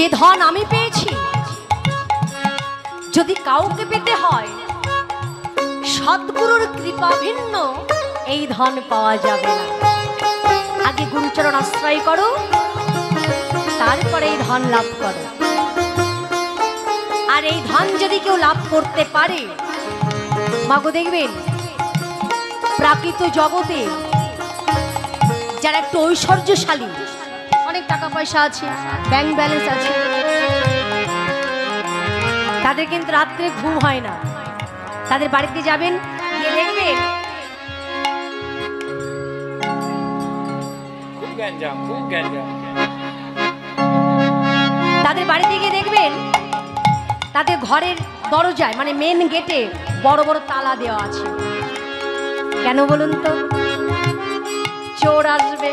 যে ধন আমি পেয়েছি, যদি কাউকে পেতে হয়, সদ্গুরুর কৃপা ভিন্ন, এই ধন পাওয়া যাবে আগে গুরুচরণ আশ্রয় করো, তারপরে এই ধন লাভ করো। আর এই ধন যদি কেউ লাভ করতে পারে, মাগো দেখবেন, প্রাকৃত জগতে যারা একটু ঐশ্বর্যশালী অনেক টাকা পয়সা আছে ব্যাংক ব্যালেন্স আছে। তাদের কিন্তু রাত্রে ঘুম হয় না। তাদের বাড়িতে যাবেন গিয়ে দেখবেন। তাদের বাড়িতে গিয়ে দেখবেন তাদের ঘরের দরজায় মানে মেন গেটে বড় বড় তালা দেওয়া আছে। কেন বলুন তো? চোর আসবে।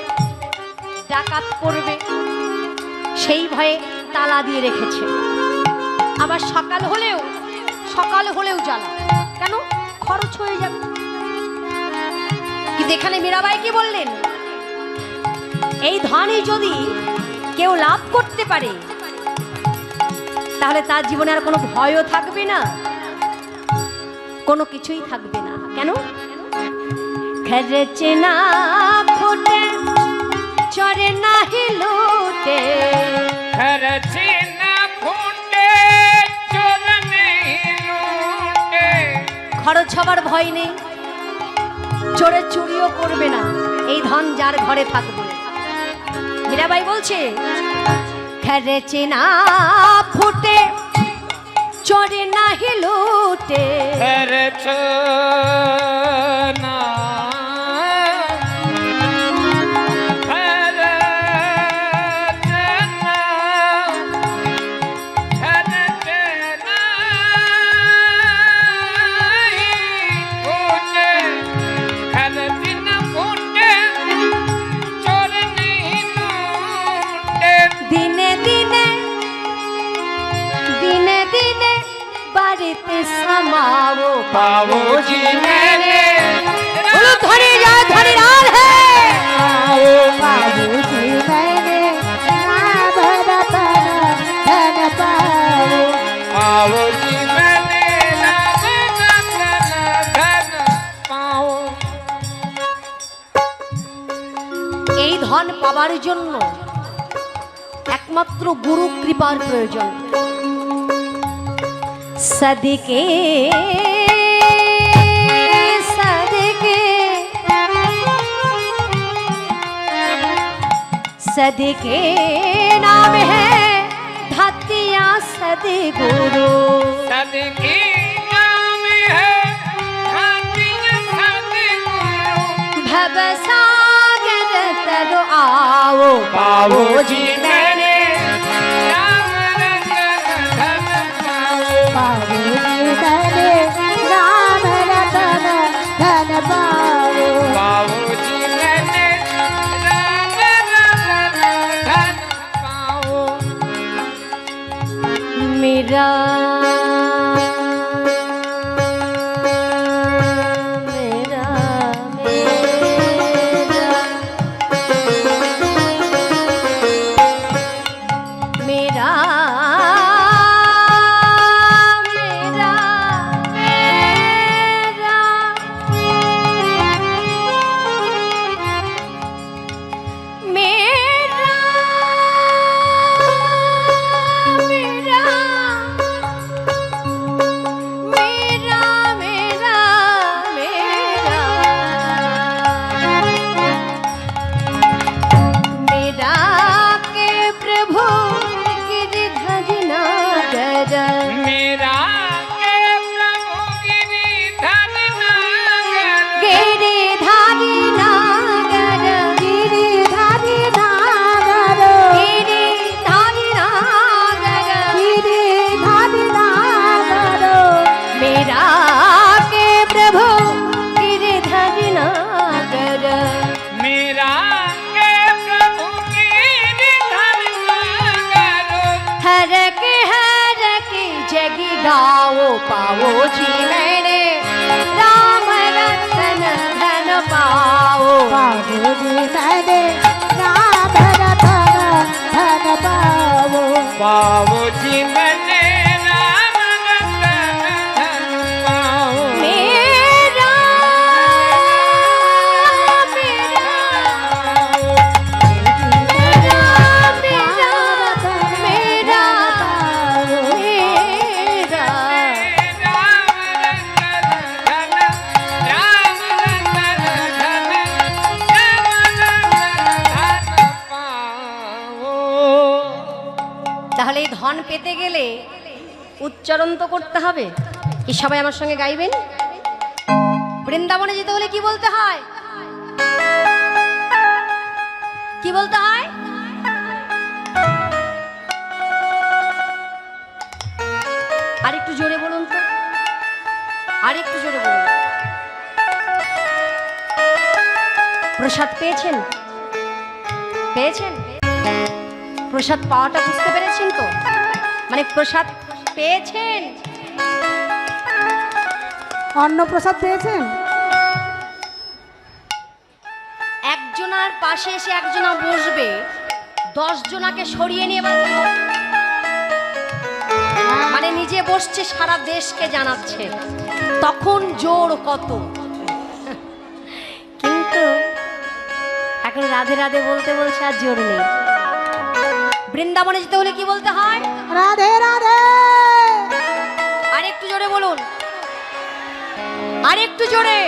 ডাকাত করবে। সেই ভয়ে তালা দিয়ে রেখেছে। আবার সকাল হলেও সকাল হলেও জ্বালা। কেন? খরচ হয়ে যাবে। কিন্তু এখানে মীরাবাই কি বললেন? এই ধনই যদি কেউ লাভ করতে পারে, তাহলে তার জীবনে আর কোনো ভয়ও থাকবে না। কোনো কিছুই থাকবে না। কেন? খেরেছে না, ফুটে চরে না হিলুটে খরচে না চোর নেই লুটে। খরচ হবার ভয় নেই। চোরে চুরিও করবে না। এই ধন যার ঘরে থাকবে। মীরাবাই বলছে খেরেছে না ফুটে চরে না হিলুটে খরচ না খরচ ধন পাবার জন্য একমাত্র গুরু কৃপার প্রয়োজন সদিকে সদিকে सदके नाम है धतिया सदगुरु सदकी नाम है हाथिया सदगुरु भवसागर तरो आओ पाओ जी मैंने राम रतन धन पाओ पाओ जी मैंने राम रतन धन पाओ मेरा मेरा তাহলে এই ধন পেতে গেলে উচ্চারণ তো করতে হবে। কি সবাই আমার সঙ্গে গাইবেন? বৃন্দাবনে যেতে হলে কি বলতে হয়? কি বলতে হয়? আর একটু জোরে বলুন তো। আর একটু জোরে বলুন। প্রসাদ পেয়েছেন? পেয়েছেন? প্রসাদ পাওয়াটা বুঝতে পেরেছেন? তো? মানে প্রসাদ পেয়েছেন? অন্ন প্রসাদ পেয়েছেন? একজনার পাশে এসে একজনা বসবে দশ জনাকে সরিয়ে নিয়ে মানে নিজে বসছে সারা দেশকে জানাচ্ছে। তখন জোর কত? কিন্তু এখন রাধে রাধে বলতে বলছে আর জোর নেই। বৃন্দাবনে যেতে হলে কি বলতে হয়? রাধে রাধে। আর একটু জোরে বলুন। আর একটু জোরে।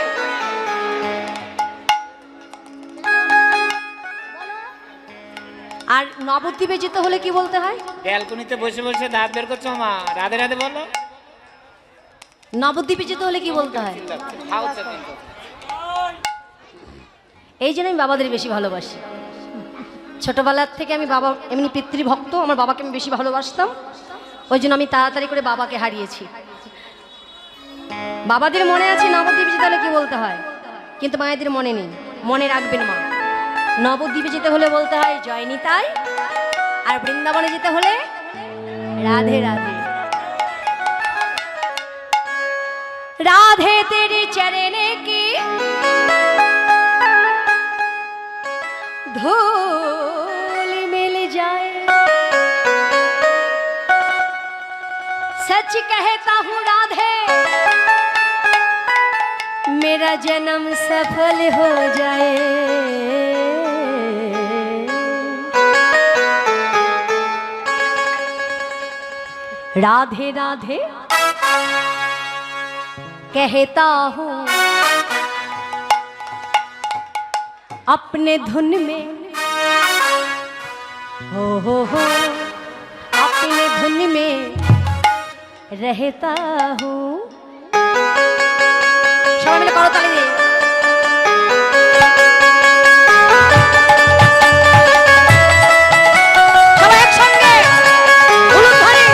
আর নবদ্বীপে যেতে হলে কি বলতে হয়? ব্যালকনিতে বসে বসে দাঁত বের করছ মা। রাধে রাধে বলো। নবদ্বীপে যেতে হলে কি বলতে হয়? এই জন্য আমি বাবাদের বেশি ভালোবাসি। ছোটবেলার থেকে আমি বাবা, এমনি পিতৃভক্ত, আমার বাবাকে আমি বেশি ভালোবাসতাম। ওই জন্য আমি তাড়াতাড়ি করে বাবাকে হারিয়েছি। বাবাদের মনে আছে, নবদ্বীপে হলে কি বলতে হয়? কিন্তু মায়েদের মনে নেই। মনে রাখবেন মা। নবদ্বীপে যেতে হলে বলতে হয়, জয় নিতাই। আর বৃন্দাবনে যেতে হলে, রাধে রাধে। রাধে তেরি চরণে কি? धूल कहता हूँ, राधे। मेरा जन्म सफल हो जाए। राधे राधे। कहता हूँ, अपने धुन में। हो हो हो, अपने धुन में। रहता हूँ সবাই মিলে করো তালি দিয়ে সবাই একসঙ্গে উলুধ্বনি।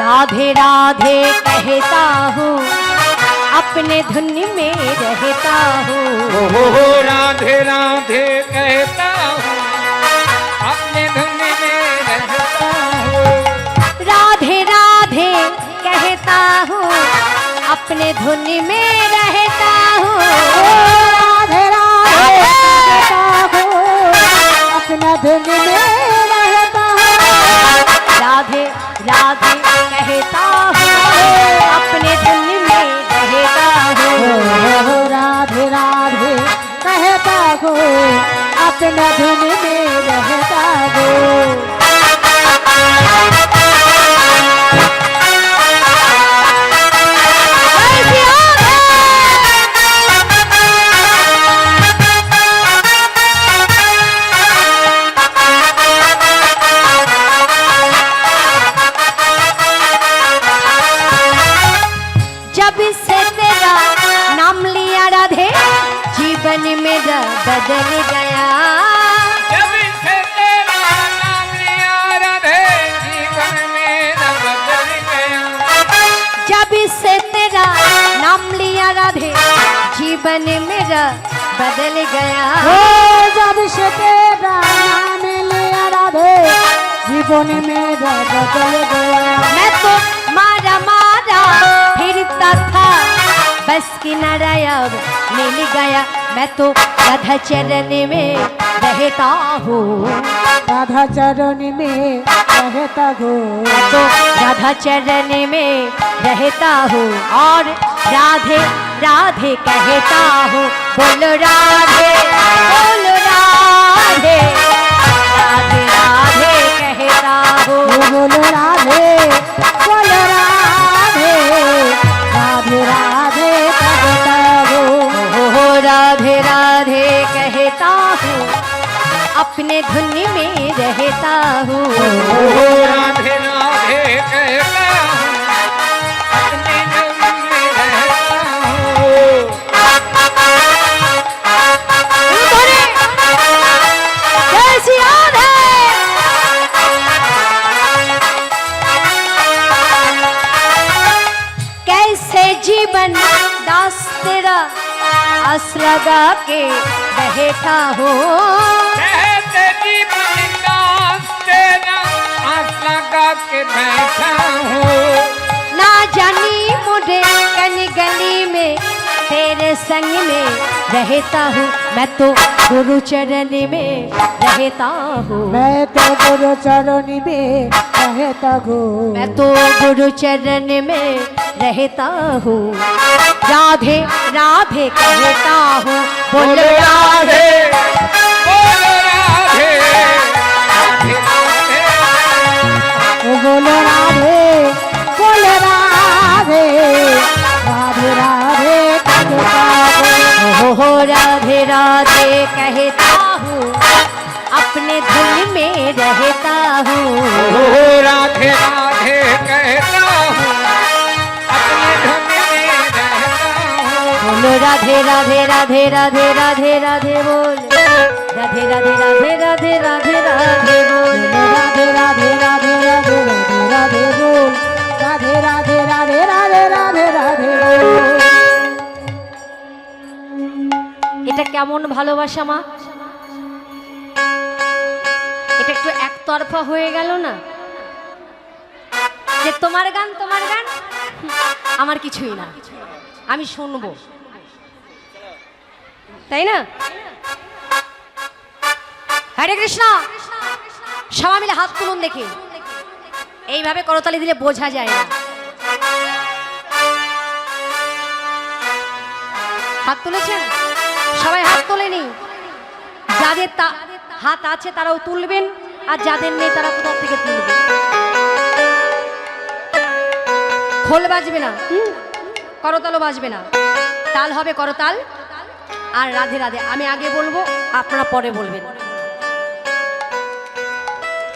राधे राधे कहता हूँ अपने धुन में रहता हूँ। हो हो राधे राधे कहता हूँ अपने धुन में रहता हूँ। राधे राधे कहता हूँ अपने धुन में रहता हूँ। राधे राधे कहता हूँ अपना धुन में रहता हूँ। राधे राधे कहता हूँ अपने धुन हूँ राधे राधे कहता गो अपना धुन में रहता हूँ। बदल गया। जब से तेरा नाम लिया राधे जीवन मेरा बदल गया। जब से तेरा नाम लिया राधे जीवन मेरा बदल गया। ओ जब से तेरा नाम लिया राधे जीवन मेरा बदल गया। मैं तो किनारा अब मिल गया। मैं तो राधा चरण में रहता हूँ। राधा चरण में रहता हूँ। तो राधा चरण में रहता हूँ और राधे राधे कहता हूँ। बोलो राधे बोलो राधे राधे। आस लगा के बैठा हो। तेरा आस लगा के बैठा हूँ। ना जानी मुझे गली गली में तेरे संग में रहता हूँ। मैं तो गुरु चरण में रहता हूँ। मैं तो गुरु चरण में रहता हूँ। मैं तो गुरु चरण में रहता हूँ। राधे राधे कहता हूँ। बोल राधे बोलो राधे राधे राधे। ओ राधे राधे। राधे कहता हो। हो राधे राधे कहता রাধে রাধে রাধে রাধে রাধে রাধে বল রাধে রাধে রাধে রাধে রাধে রাধে বল রাধে রাধে রাধে রাধে রাধে রাধে বল রাধে রাধে রাধে রাধে রাধে রাধে এটা কেমন ভালোবাসা মা এটা একটু একতরফা হয়ে গেল না যে তোমার গান তোমার গান আমার কিছুই না আমি শুনব তাই না? হরে কৃষ্ণ। সবাই মিলে হাত তুলুন দেখি। এইভাবে করতালি দিলে বোঝা যায় না। হাত তুলেছেন? সবাই হাত তোলেনি যাদের হাত আছে তারাও তুলবেন, আর যাদের নেই তারা কোথাও থেকে তুলবে? খোল বাজবে না করতালও বাজবে না। তাল হবে করতাল। আর রাধে রাধে, আমি আগে বলব, আপনারা পরে বলবেন।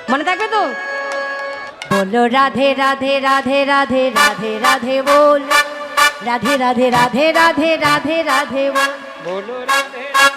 মনে থাকবে তো? বলো রাধে রাধে রাধে রাধে রাধে রাধে বল। রাধে রাধে রাধে রাধে রাধে রাধে বল। বলো রাধে।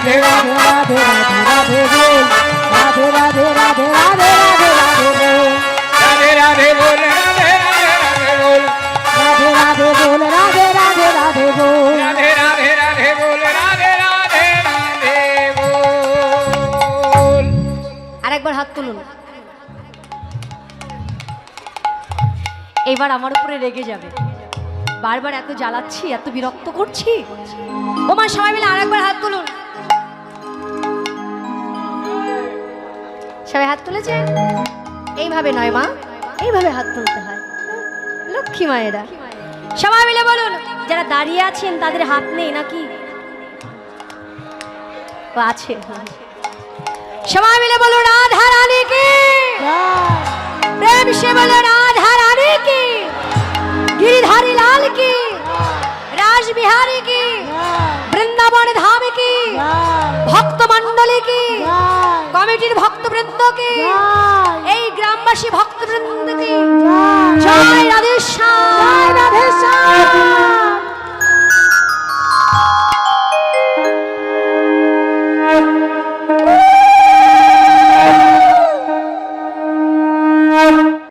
রাধে রাধে রাধে রাধে রাধে রাধে রাধে রাধে রাধে রাধে রাধে রাধে রাধে রাধে রাধে রাধে রাধে রাধে রাধে আরেকবার হাত তুলুন এবার আমার উপরে রেগে যাবে বারবার এত জ্বালাচ্ছি এত বিরক্ত করছি তোমার সবাই মিলে আরেকবার হাত তুলুন সবাই হাত তুলেছে? এইভাবে নয় মা এইভাবে হাত তুলতে হয়। লক্ষ্মী মায়েরা। সবাই মিলে বলুন যারা দাঁড়িয়ে আছেন তাদের হাত নেই নাকি? আছে। সবাই মিলে বলুন রাধা রানী কি প্রেম সে বলে রাধা ভক্তবৃন্দকে। জয় রাধেশ্যাম জয় রাধেশ্যাম